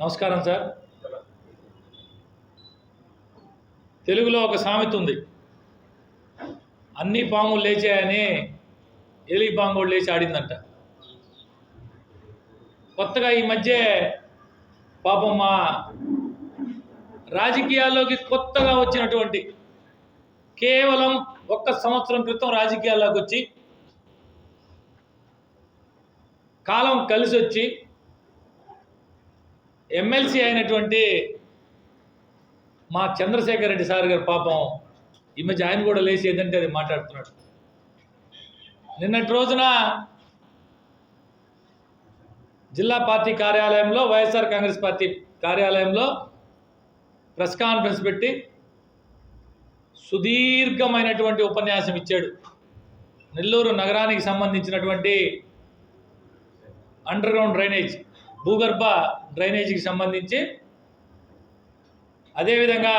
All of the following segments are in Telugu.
నమస్కారం సార్. తెలుగులో ఒక సామెత ఉంది. అన్ని పాములు లేచాయని ఎలి పాము కూడా లేచి ఆడిందంట. కొత్తగా ఈ మధ్య పాపం మా రాజకీయాల్లోకి కొత్తగా వచ్చినటువంటి కేవలం ఒక్క సంవత్సరం క్రితం రాజకీయాల్లోకి వచ్చి కాలం కలిసి వచ్చి ఎమ్మెల్సీ అయినటువంటి మా చంద్రశేఖర్ రెడ్డి సార్ గారు పాపం ఈ మధ్య ఆయన కూడా లేచి ఏదంటే అది మాట్లాడుతున్నాడు. నిన్నటి రోజున జిల్లా పార్టీ కార్యాలయంలో వైఎస్ఆర్ కాంగ్రెస్ పార్టీ కార్యాలయంలో ప్రెస్ కాన్ఫరెన్స్ పెట్టి సుదీర్ఘమైనటువంటి ఉపన్యాసం ఇచ్చాడు. నెల్లూరు నగరానికి సంబంధించినటువంటి అండర్గ్రౌండ్ డ్రైనేజ్. భూగర్భ డ్రైనేజీకి సంబంధించి. అదేవిధంగా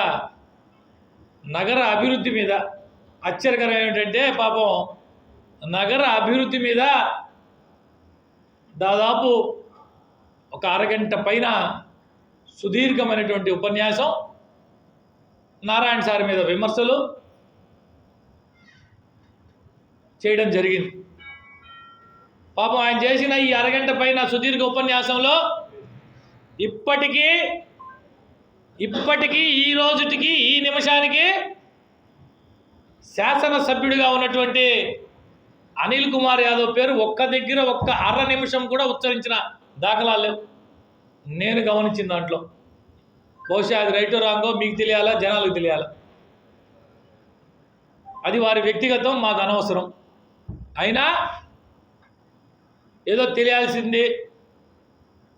నగర అభివృద్ధి మీద ఆశ్చర్యకరం ఏమిటంటే పాపం నగర అభివృద్ధి మీద దాదాపు ఒక అరగంట పైన సుదీర్ఘమైనటువంటి ఉపన్యాసం. నారాయణ సార్ మీద విమర్శలు చేయడం జరిగింది. పాపం ఆయన చేసిన ఈ అరగంట పైన సుదీర్ఘ ఉపన్యాసంలో ఇప్పటికీ ఇప్పటికీ ఈ రోజుటికి ఈ నిమిషానికి శాసనసభ్యుడిగా ఉన్నటువంటి అనిల్ కుమార్ యాదవ్ పేరు ఒక్క దగ్గర ఒక్క అర నిమిషం కూడా ఉచ్చరించిన దాఖలాలు లేవు. నేను గమనించిన దాంట్లో. బహుశా అది రైటో రాంగో మీకు తెలియాలా జనాలకు తెలియాలా? అది వారి వ్యక్తిగతం మాకు అనవసరం. అయినా ఏదో తెలియాల్సింది.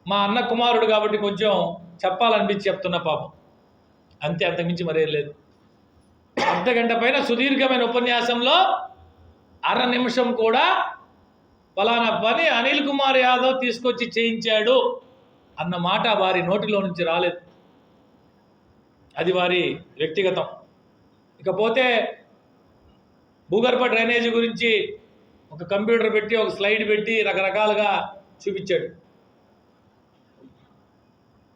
మా అన్న కుమారుడు కాబట్టి కొంచెం చెప్పాలనిపించి చెప్తున్నా పాపం. అంతే అంతకుమించి మరేం లేదు. అర్ధ గంట పైన సుదీర్ఘమైన ఉపన్యాసంలో అర నిమిషం కూడా ఫలానా పని అనిల్ కుమార్ యాదవ్ తీసుకొచ్చి చేయించాడు అన్న మాట వారి నోటిలో నుంచి రాలేదు. అది వారి వ్యక్తిగతం. ఇకపోతే భూగర్భ డ్రైనేజీ గురించి ఒక కంప్యూటర్ పెట్టి ఒక స్లైడ్ పెట్టి రకరకాలుగా చూపించాడు.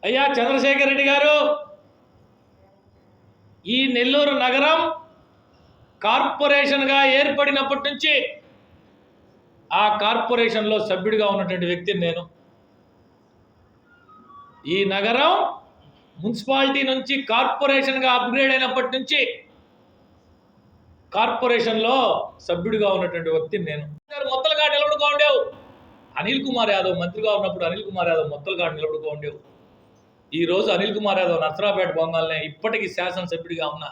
అయ్యా చంద్రశేఖర్ రెడ్డి గారు ఈ నెల్లూరు నగరం కార్పొరేషన్గా ఏర్పడినప్పటి నుంచి ఆ కార్పొరేషన్లో సభ్యుడిగా ఉన్నటువంటి వ్యక్తిని నేను. ఈ నగరం మున్సిపాలిటీ నుంచి కార్పొరేషన్గా అప్గ్రేడ్ అయినప్పటి నుంచి కార్పొరేషన్లో సభ్యుడిగా ఉన్నటువంటి వ్యక్తిని నేను. మొత్తలుగా నిలబడుకో ఉండేవు. అనిల్ కుమార్ యాదవ్ మంత్రిగా ఉన్నప్పుడు అనిల్ కుమార్ యాదవ్ మొత్తలుగా నిలబడుకో ఉండేవు. ఈ రోజు అనిల్ కుమార్ యాదవ్ నర్సరాపేట బొంగాలనే ఇప్పటికీ శాసనసభ్యుడిగా ఉన్న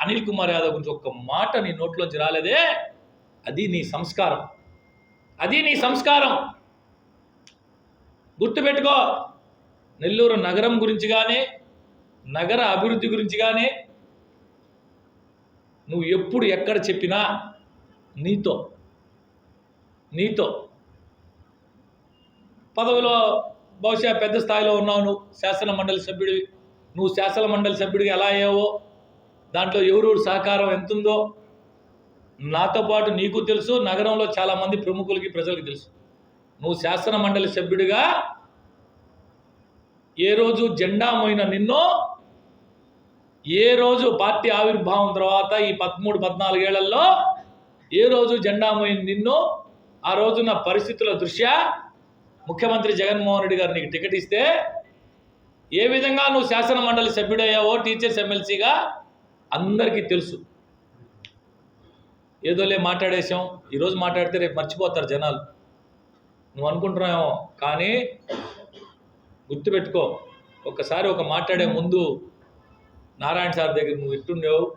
అనిల్ కుమార్ యాదవ్ గురించి ఒక్క మాట నీ నోట్లోంచి రాలేదే. అది నీ సంస్కారం. అది నీ సంస్కారం. గుర్తుపెట్టుకో. నెల్లూరు నగరం గురించి కానీ నగర అభివృద్ధి గురించి కానీ నువ్వు ఎప్పుడు ఎక్కడ చెప్పినా నీతో నీతో. పదవిలో బహుశా పెద్ద స్థాయిలో ఉన్నావు నువ్వు శాసన మండలి సభ్యుడివి. నువ్వు శాసన మండలి సభ్యుడిగా ఎలా అయ్యావో దాంట్లో ఎవరెవరు సహకారం ఎంతుందో నాతో పాటు నీకు తెలుసు నగరంలో చాలామంది ప్రముఖులకి ప్రజలకు తెలుసు. నువ్వు శాసన మండలి సభ్యుడిగా ఏ రోజు జెండా మోయిన నిన్నో ఏ రోజు పార్టీ ఆవిర్భావం తర్వాత ఈ పదమూడు పద్నాలుగేళ్ళలో ఏ రోజు జెండా మోయింది నిన్ను? ఆ రోజున పరిస్థితుల దృష్ట్యా ముఖ్యమంత్రి జగన్మోహన్ రెడ్డి గారు నీకు టికెట్ ఇస్తే ఏ విధంగా నువ్వు శాసన మండలి సభ్యుడయ్యావో టీచర్స్ ఎమ్మెల్సీగా? అందరికీ తెలుసు. ఏదోలే మాట్లాడేసాం ఈరోజు మాట్లాడితే రేపు మర్చిపోతారు జనాలు. నువ్వు అనుకుంటున్నావేమో కానీ గుర్తుపెట్టుకో. ఒక్కసారి ఒక మాట్లాడే ముందు నారాయణ సార్ దగ్గర నువ్వు ఎట్టుండేవు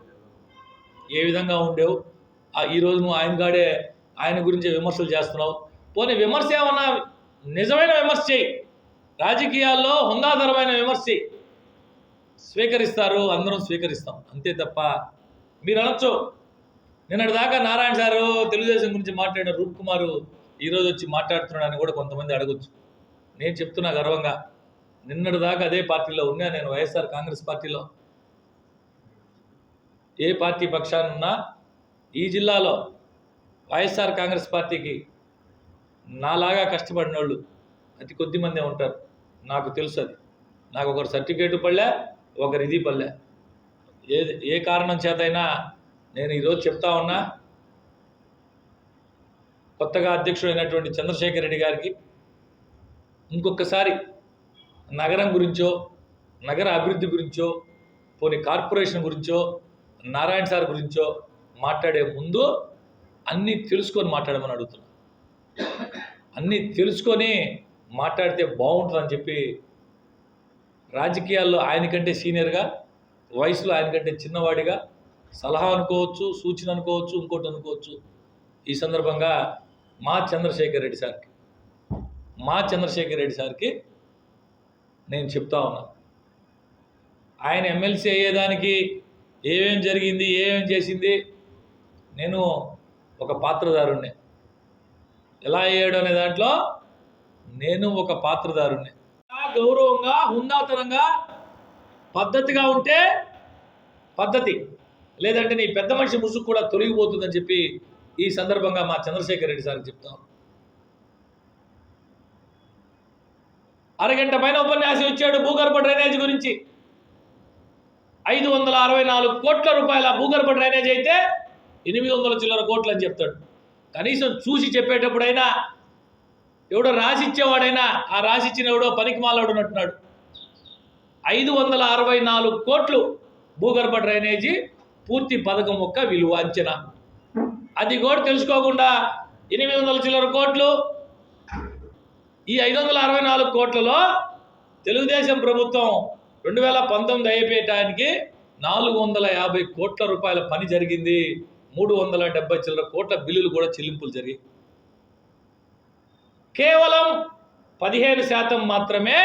ఏ విధంగా ఉండేవు? ఆ ఈరోజు నువ్వు ఆయన కాడే ఆయన గురించి విమర్శలు చేస్తున్నావు. పోనీ విమర్శ ఏమన్నా నిజమైన విమర్శ చేయి. రాజకీయాల్లో హుందాధరమైన విమర్శ చేయి. స్వీకరిస్తారు అందరం స్వీకరిస్తాం. అంతే తప్ప మీరు అనొచ్చు. నిన్నటి దాకా నారాయణ సారు తెలుగుదేశం గురించి మాట్లాడిన రూప్ కుమారు ఈరోజు వచ్చి మాట్లాడుతున్నాడని కూడా కొంతమంది అడగొచ్చు. నేను చెప్తున్నా గర్వంగా. నిన్నటి దాకా అదే పార్టీలో ఉన్నా నేను వైఎస్ఆర్ కాంగ్రెస్ పార్టీలో. ఏ పార్టీ పక్షానున్నా ఈ జిల్లాలో వైఎస్ఆర్ కాంగ్రెస్ పార్టీకి నాలాగా కష్టపడిన వాళ్ళు అతి కొద్ది మందే ఉంటారు. నాకు తెలుసు అది. నాకు ఒకరు సర్టిఫికేట్ పడలే ఒకరు ఇది పడలే ఏ ఏ కారణం చేతైనా నేను ఈరోజు చెప్తా ఉన్నా కొత్తగా అధ్యక్షుడైనటువంటి చంద్రశేఖర్ రెడ్డి గారికి ఇంకొకసారి నగరం గురించో నగర అభివృద్ధి గురించో పోనీ కార్పొరేషన్ గురించో నారాయణ సార్ గురించో మాట్లాడే ముందు అన్నీ తెలుసుకొని మాట్లాడమని అడుగుతున్నా. అన్నీ తెలుసుకొని మాట్లాడితే బాగుంటుందని చెప్పి రాజకీయాల్లో ఆయనకంటే సీనియర్గా వయసులో ఆయనకంటే చిన్నవాడిగా సలహా అనుకోవచ్చు సూచన అనుకోవచ్చు ఇంకోటి అనుకోవచ్చు. ఈ సందర్భంగా మా చంద్రశేఖర్ రెడ్డి సార్కి మా చంద్రశేఖర్ రెడ్డి సార్కి నేను చెప్తా ఉన్నా. ఆయన ఎమ్మెల్సీ అయ్యేదానికి ఏమేం జరిగింది ఏమేం చేసింది? నేను ఒక పాత్రదారుణ్ణి ఎలా అయ్యాడు అనే దాంట్లో నేను ఒక పాత్రదారుణ్ణి గౌరవంగా హుందాతనంగా పద్ధతిగా ఉంటే పద్ధతి. లేదంటే నీ పెద్ద మనిషి ముసుగు కూడా తొలగిపోతుందని చెప్పి ఈ సందర్భంగా మా చంద్రశేఖర్ రెడ్డి సార్కి చెప్తాం. అరగంట పైన ఉపన్యాసం ఇచ్చాడు భూగర్భ డ్రైనేజ్ గురించి. ఐదు వందల అరవై నాలుగు కోట్ల రూపాయల భూగర్భ డ్రైనేజ్ అయితే ఎనిమిది వందల చిల్లర కోట్లు అని చెప్తాడు. కనీసం చూసి చెప్పేటప్పుడైనా ఎవడో రాసిచ్చేవాడైనా ఆ రాసిచ్చిన ఎవడో పనికి మాలాడు ఉన్నట్టున్నాడు ఐదు వందల అరవై నాలుగు కోట్లు భూగర్భ డ్రైనేజీ పూర్తి పథకం యొక్క విలువ అంచనా. అది కూడా తెలుసుకోకుండా ఎనిమిది వందల చిల్లర కోట్లు ఈ ఐదు వందల అరవై నాలుగు కోట్లలో తెలుగుదేశం ప్రభుత్వం రెండు వేల పంతొమ్మిది అయిపోయటానికి నాలుగు వందల యాభై కోట్ల రూపాయల పని జరిగింది. మూడు వందల డెబ్బై చిల్లర కోట్ల బిల్లులు కూడా చెల్లింపులు జరిగాయి. కేవలం పదిహేను శాతం మాత్రమే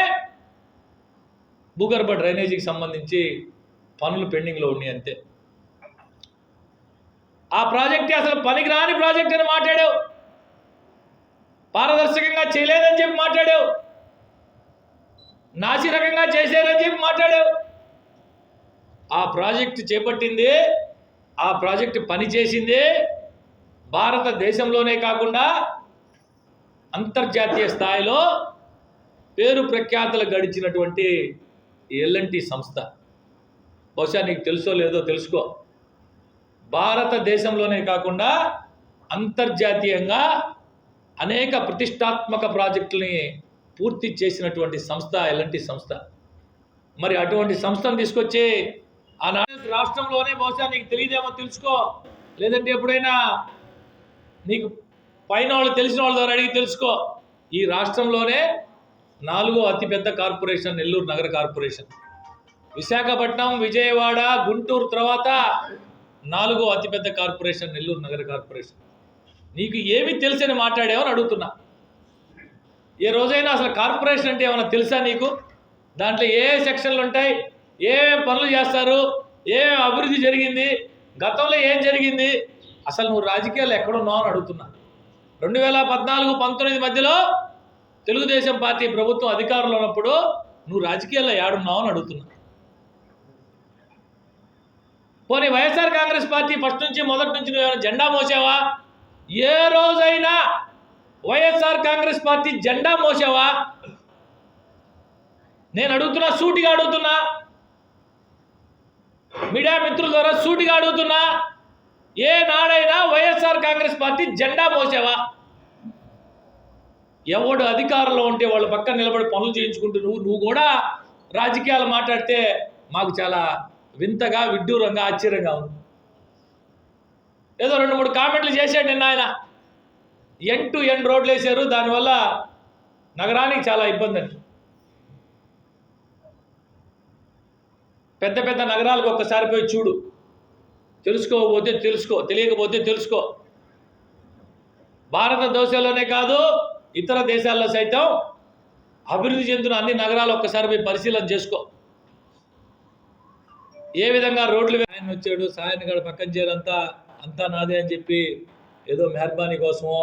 భూగర్భ డ్రైనేజీకి సంబంధించి పనులు పెండింగ్లో ఉన్నాయి అంతే. ఆ ప్రాజెక్టే అసలు పనికిరాని ప్రాజెక్ట్ అని మాట్లాడావు. పారదర్శకంగా చేయలేదని చెప్పి మాట్లాడావు. నాసిరకంగా చేశారని చెప్పి మాట్లాడావు ఆ ప్రాజెక్టు చేపట్టింది ఆ ప్రాజెక్టు పని చేసింది భారతదేశంలోనే కాకుండా అంతర్జాతీయ స్థాయిలో పేరు ప్రఖ్యాతలు గడిచినటువంటి ఎల్ఎన్టి సంస్థ. బహుశా నీకు తెలుసో లేదో తెలుసుకో. భారతదేశంలోనే కాకుండా అంతర్జాతీయంగా అనేక ప్రతిష్టాత్మక ప్రాజెక్టుని పూర్తి చేసినటువంటి సంస్థ ఎలాంటి సంస్థ. మరి అటువంటి సంస్థను తీసుకొచ్చి ఆనాడు రాష్ట్రంలోనే బహుశా నీకు తెలియదేమో తెలుసుకో. లేదంటే ఎప్పుడైనా నీకు పైన వాళ్ళు తెలిసిన వాళ్ళ ద్వారా అడిగి తెలుసుకో. ఈ రాష్ట్రంలోనే నాలుగో అతిపెద్ద కార్పొరేషన్ నెల్లూరు నగర కార్పొరేషన్. విశాఖపట్నం విజయవాడ గుంటూరు తర్వాత నాలుగో అతిపెద్ద కార్పొరేషన్ నెల్లూరు నగర కార్పొరేషన్. నీకు ఏమి తెలుసని మాట్లాడేవని అడుగుతున్నా. ఏ రోజైనా అసలు కార్పొరేషన్ అంటే ఏమైనా తెలుసా నీకు? దాంట్లో ఏ సెక్షన్లు ఉంటాయి? ఏమేమి పనులు చేస్తారు? ఏమేమి అభివృద్ధి జరిగింది? గతంలో ఏం జరిగింది? అసలు నువ్వు రాజకీయాలు ఎక్కడున్నావు అని అడుగుతున్నా. రెండు వేల పద్నాలుగు పంతొమ్మిది మధ్యలో తెలుగుదేశం పార్టీ ప్రభుత్వం అధికారంలో ఉన్నప్పుడు నువ్వు రాజకీయాల్లో ఏడున్నావు అని అడుగుతున్నా. పోనీ వైఎస్ఆర్ కాంగ్రెస్ పార్టీ ఫస్ట్ నుంచి మొదటి నుంచి నువ్వు ఏమైనా జెండా మోసావా? ఏ రోజైనా వైఎస్ఆర్ కాంగ్రెస్ పార్టీ జెండా మోసావా? నేను అడుగుతున్నా సూటిగా అడుగుతున్నా? మీడియా మిత్రుల ద్వారా సూటిగా అడుగుతున్నా? ఏ నాడైనా వైఎస్ఆర్ కాంగ్రెస్ పార్టీ జెండా మోసావా? ఎవడు అధికారంలో ఉంటే వాళ్ళ పక్కన నిలబడి పనులు చేయించుకుంటూ నువ్వు నువ్వు కూడా రాజకీయాలు మాట్లాడితే మాకు చాలా వింతగా విడ్డూరంగా ఆశ్చర్యంగా ఉంది. ఏదో రెండు మూడు కామెంట్లు చేశాడు నిన్న ఆయన. ఎన్ టు ఎన్ రోడ్లు వేశారు దానివల్ల నగరానికి చాలా ఇబ్బంది అండి. పెద్ద పెద్ద నగరాలకు ఒక్కసారి పోయి చూడు. తెలుసుకోకపోతే తెలుసుకో తెలియకపోతే తెలుసుకో. భారతదేశంలోనే కాదు ఇతర దేశాల్లో సైతం అభివృద్ధి చెందిన అన్ని నగరాలు ఒక్కసారి పోయి పరిశీలన చేసుకో. ఏ విధంగా రోడ్లు ఆయన వచ్చాడు సాయన్ గడ పక్కన చేరంతా అంతా నాదే అని చెప్పి ఏదో మెహర్బానీ కోసమో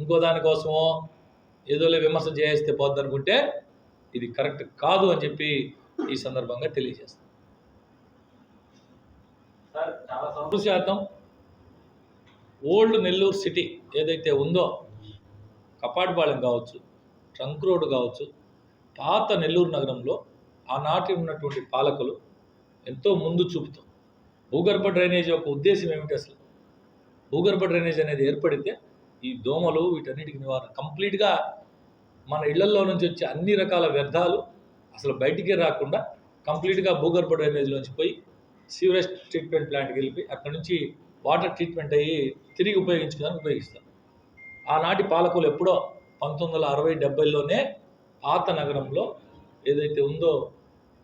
ఇంకో దానికోసమో ఏదోలే విమర్శ చేస్తే పోద్ది అనుకుంటే ఇది కరెక్ట్ కాదు అని చెప్పి ఈ సందర్భంగా తెలియజేస్తాం. సార్ చాలా శాతం ఓల్డ్ నెల్లూరు సిటీ ఏదైతే ఉందో కపాటిపాళెం కావచ్చు ట్రంక్ రోడ్ కావచ్చు పాత నెల్లూరు నగరంలో ఆనాటి ఉన్నటువంటి పాలకులు ఎంతో ముందు చూపుతాం. భూగర్భ డ్రైనేజ్ యొక్క ఉద్దేశం ఏమిటి అసలు? భూగర్భ డ్రైనేజ్ అనేది ఏర్పడితే ఈ దోమలు వీటన్నిటికి నివారణ. కంప్లీట్గా మన ఇళ్ళల్లో నుంచి వచ్చే అన్ని రకాల వ్యర్థాలు అసలు బయటికి రాకుండా కంప్లీట్గా భూగర్భ డ్రైనేజ్లోంచి పోయి సీవరేజ్ ట్రీట్మెంట్ ప్లాంట్కి వెళ్ళిపోయి అక్కడ నుంచి వాటర్ ట్రీట్మెంట్ అయ్యి తిరిగి ఉపయోగించుకోవడానికి ఉపయోగిస్తాం. ఆనాటి పాలకులు ఎప్పుడో పంతొమ్మిది వందల అరవై డెబ్బైలోనే పాత నగరంలో ఏదైతే ఉందో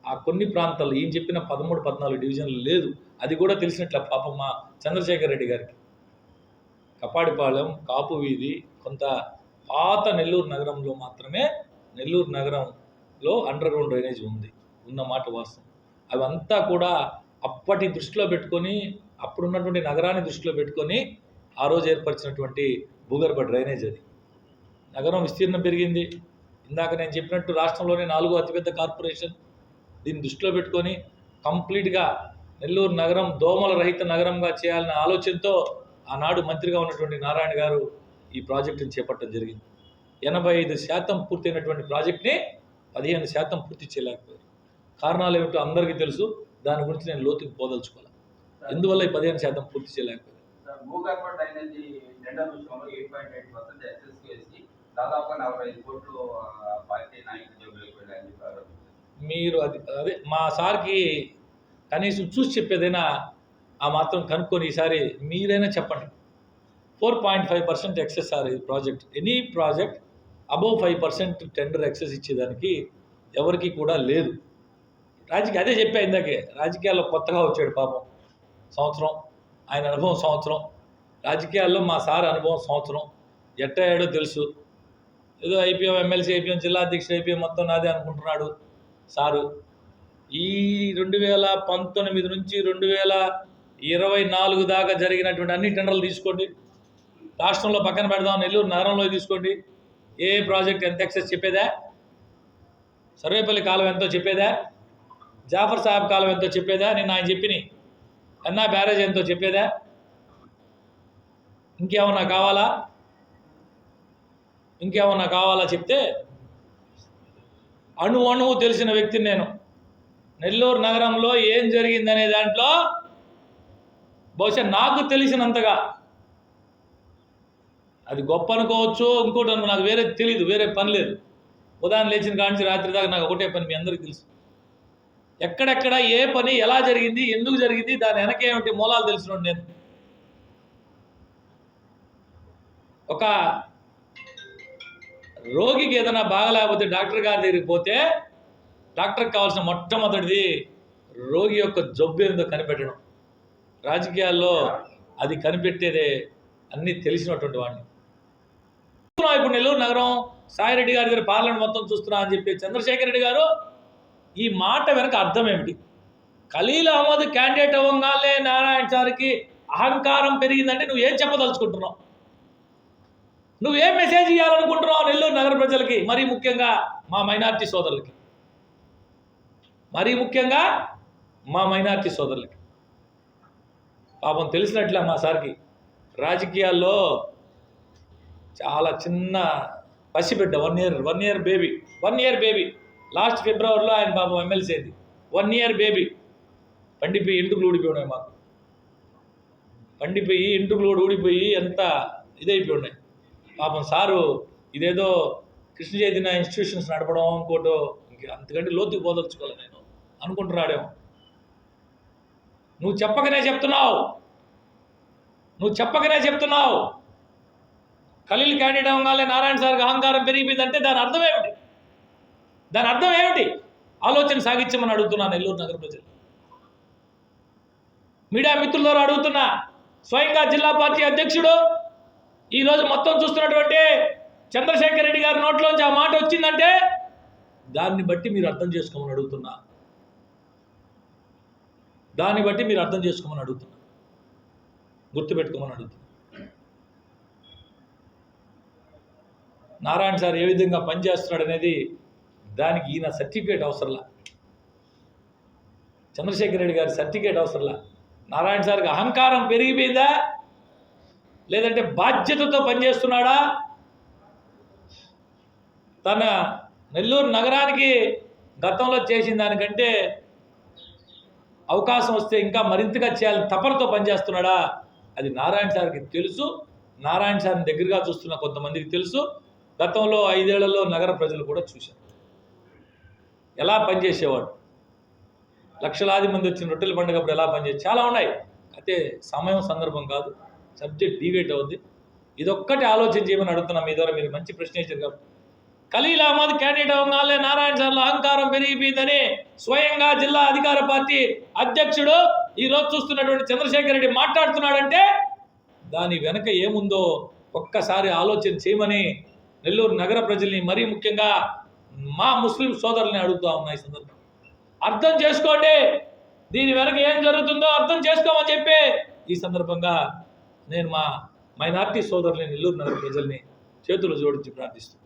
ఆ కొన్ని ప్రాంతాలు ఏం చెప్పిన పదమూడు పద్నాలుగు డివిజన్లు లేదు. అది కూడా తెలిసినట్ల పాపం మా చంద్రశేఖర్ రెడ్డి గారికి. కపాడిపాలెం కాపు వీధి కొంత పాత నెల్లూరు నగరంలో మాత్రమే నెల్లూరు నగరంలో అండర్ గ్రౌండ్ డ్రైనేజ్ ఉంది ఉన్న మాట వాస్తవం. అవంతా కూడా అప్పటి దృష్టిలో పెట్టుకొని అప్పుడున్నటువంటి నగరాన్ని దృష్టిలో పెట్టుకొని ఆ రోజు ఏర్పరిచినటువంటి భూగర్భ డ్రైనేజ్ అది. నగరం విస్తీర్ణం పెరిగింది. ఇందాక నేను చెప్పినట్టు రాష్ట్రంలోనే నాలుగో అతిపెద్ద కార్పొరేషన్. దీన్ని దృష్టిలో పెట్టుకొని కంప్లీట్గా నెల్లూరు నగరం దోమల రహిత నగరంగా చేయాలనే ఆలోచనతో ఆనాడు మంత్రిగా ఉన్నటువంటి నారాయణ గారు ఈ ప్రాజెక్టుని చేపట్టడం జరిగింది. ఎనభై ఐదు శాతం పూర్తయినటువంటి ప్రాజెక్ట్ని పదిహేను శాతం పూర్తి చేయలేకపోయారు. కారణాలు ఏమిటో అందరికీ తెలుసు. దాని గురించి నేను లోతుకి పోదలుచుకోవాలి ఎందువల్ల ఈ పదిహేను శాతం పూర్తి చేయలేకపోయారు? మీరు అది అదే మా సార్కి కనీసం చూసి చెప్పేదైనా ఆ మాత్రం కనుక్కొని ఈసారి మీరైనా చెప్పండి. Four point five percent excess sir ఈ project. Any project above five percent tender excess ఇచ్చేదానికి ఎవరికి కూడా లేదు. రాజకీయ అదే చెప్పా ఇందాకే రాజకీయాల్లో కొత్తగా వచ్చాడు పాపం సంవత్సరం ఆయన అనుభవం సంవత్సరం. రాజకీయాల్లో మా సార్ అనుభవం సంవత్సరం. ఎట్టయ్యాడో తెలుసు. ఏదో ఐపీఎం ఎమ్మెల్సీ ఐపీఎం జిల్లా అధ్యక్షుడు ఐపీఎం మొత్తం నాదే అనుకుంటున్నాడు సారు. ఈ రెండు వేల పంతొమ్మిది నుంచి రెండు వేల ఇరవై నాలుగు దాకా జరిగినటువంటి అన్ని టెండర్లు తీసుకోండి. రాష్ట్రంలో పక్కన పెడదాం నెల్లూరు నగరంలో తీసుకోండి. ఏ ప్రాజెక్ట్ ఎంత ఎక్సెస్ చెప్పేదా? సర్వేపల్లి కాలం ఎంతో చెప్పేదా? జాఫర్ సాహెబ్ కాలం ఎంతో చెప్పేదా? నేను ఆయన చెప్పిని అన్నా బ్యారేజ్ ఎంతో చెప్పేదా? ఇంకేమన్నా కావాలా? ఇంకేమన్నా కావాలా చెప్తే అణు అణువు తెలిసిన వ్యక్తిని నేను. నెల్లూరు నగరంలో ఏం జరిగిందనే దాంట్లో బహుశా నాకు తెలిసినంతగా. అది గొప్ప అనుకోవచ్చు ఇంకోటి అనుకో నాకు వేరే తెలియదు వేరే పని లేదు. ఉదయం లేచిన కాడి రాత్రి దాకా నాకు ఒకటే పని మీ అందరికీ తెలుసు. ఎక్కడెక్కడ ఏ పని ఎలా జరిగింది ఎందుకు జరిగింది దాని వెనకేమిటి మూలాలు తెలిసిన నేను. ఒక రోగికి ఏదైనా బాగలేకపోతే డాక్టర్ గారి దగ్గరికి పోతే డాక్టర్కి కావాల్సిన మొట్టమొదటిది రోగి యొక్క జబ్బు ఏందో కనిపెట్టడం. రాజకీయాల్లో అది కనిపెట్టేదే అన్నీ తెలిసినటువంటి వాడిని. చూస్తున్నాం ఇప్పుడు నెల్లూరు నగరం సాయిరెడ్డి గారి దగ్గర పార్లమెంట్ మొత్తం చూస్తున్నా అని చెప్పి చంద్రశేఖర్ రెడ్డి గారు ఈ మాట వెనక అర్థం ఏమిటి? ఖలీల్ అహ్మద్ క్యాండిడేట్ అవ్వగానే నారాయణ సార్కి అహంకారం పెరిగిందంటే నువ్వు ఏం చెప్పదలుచుకుంటున్నావు? నువ్వేం మెసేజ్ ఇవ్వాలనుకుంటున్నావు నెల్లూరు నగర ప్రజలకి? మరీ ముఖ్యంగా మా మైనార్టీ సోదరులకి. మరీ ముఖ్యంగా మా మైనార్టీ సోదరులకి. పాపం తెలిసినట్లే మా సార్కి. రాజకీయాల్లో చాలా చిన్న పసిబిడ్డ one year one year baby one year baby last ఫిబ్రవరిలో ఆయన పాపం ఎమ్మెల్సీ అయింది. వన్ ఇయర్ బేబీ పండిపోయి ఇంటికి ఊడిపోయి మాకు. పండిపోయి ఇంటికి ఊడిపోయి ఎంత ఇదైపోయి ఉన్నాయి పాపం సారు ఇదేదో కృష్ణ చైతన్య ఇన్స్టిట్యూషన్స్ నడపడం ఇంకోటో ఇంక అంతకంటే లోతుకు పోదలుచుకోవాలి నేను. అనుకుంటున్నాడేమో. నువ్వు చెప్పకనే చెప్తున్నావు. నువ్వు చెప్పకనే చెప్తున్నావు. ఖలీల్ క్యాండిడేట్ అవ్వగానే నారాయణ సార్కి అహంకారం పెరిగిపోయిందంటే దాని అర్థం ఏమిటి? దాని అర్థం ఏమిటి? ఆలోచన సాగించమని అడుగుతున్నా నెల్లూరు నగర ప్రజలు. మీడియా మిత్రుల ద్వారా అడుగుతున్నా. స్వయంగా జిల్లా పార్టీ అధ్యక్షుడు ఈరోజు మొత్తం చూస్తున్నటువంటి చంద్రశేఖర్ రెడ్డి గారి నోట్లోంచి ఆ మాట వచ్చిందంటే దాన్ని బట్టి మీరు అర్థం చేసుకోమని అడుగుతున్నా. దాన్ని బట్టి మీరు అర్థం చేసుకోమని అడుగుతున్నా. గుర్తుపెట్టుకోమని అడుగుతున్నా. నారాయణ సార్ ఏ విధంగా పనిచేస్తున్నాడు అనేది దానికి ఈయన సర్టిఫికేట్ అవసరంలా. చంద్రశేఖర్ రెడ్డి గారి సర్టిఫికేట్ అవసరంలా. నారాయణ సార్కి అహంకారం పెరిగిపోయిందా? లేదంటే బాధ్యతతో పనిచేస్తున్నాడా తన నెల్లూరు నగరానికి గతంలో చేసిన దానికంటే అవకాశం వస్తే ఇంకా మరింతగా చేయాలని తపనతో పనిచేస్తున్నాడా? అది నారాయణ సార్కి తెలుసు. నారాయణ సార్ని దగ్గరగా చూస్తున్న కొంతమందికి తెలుసు. గతంలో ఐదేళ్ళలో నగర ప్రజలు కూడా చూశారు. ఎలా పనిచేసేవాడు? లక్షలాది మంది వచ్చిన రొట్టెల పండుగప్పుడు ఎలా పనిచేసి చాలా ఉన్నాయి. అయితే సమయం సందర్భం కాదు. సబ్జెక్ట్ డివేట్ అవుద్ది. ఇదొక్కటి ఆలోచన చేయమని అడుగుతున్నాం మీ ద్వారా మీరు మంచి ప్రశ్న ఇచ్చారు కాబట్టి. ఖలీల్ అహ్మద్ క్యాండిడేట్ అవగానే నారాయణ సార్ల అహంకారం పెరిగిపోయిందని స్వయంగా జిల్లా అధికార పార్టీ అధ్యక్షుడు ఈ రోజు చూస్తున్నటువంటి చంద్రశేఖర్ రెడ్డి మాట్లాడుతున్నాడంటే దాని వెనక ఏముందో ఒక్కసారి ఆలోచన చేయమని నెల్లూరు నగర ప్రజల్ని మరీ ముఖ్యంగా మా ముస్లిం సోదరుల్ని అడుగుతా ఉన్నాయి ఈ అర్థం చేసుకోండి. దీని వెనక ఏం జరుగుతుందో అర్థం చేసుకోమని చెప్పి ఈ సందర్భంగా నేను మా మైనార్టీ సోదరుల్ని నెల్లూరు నగర ప్రజల్ని చేతులు జోడించి ప్రార్థిస్తున్నాను.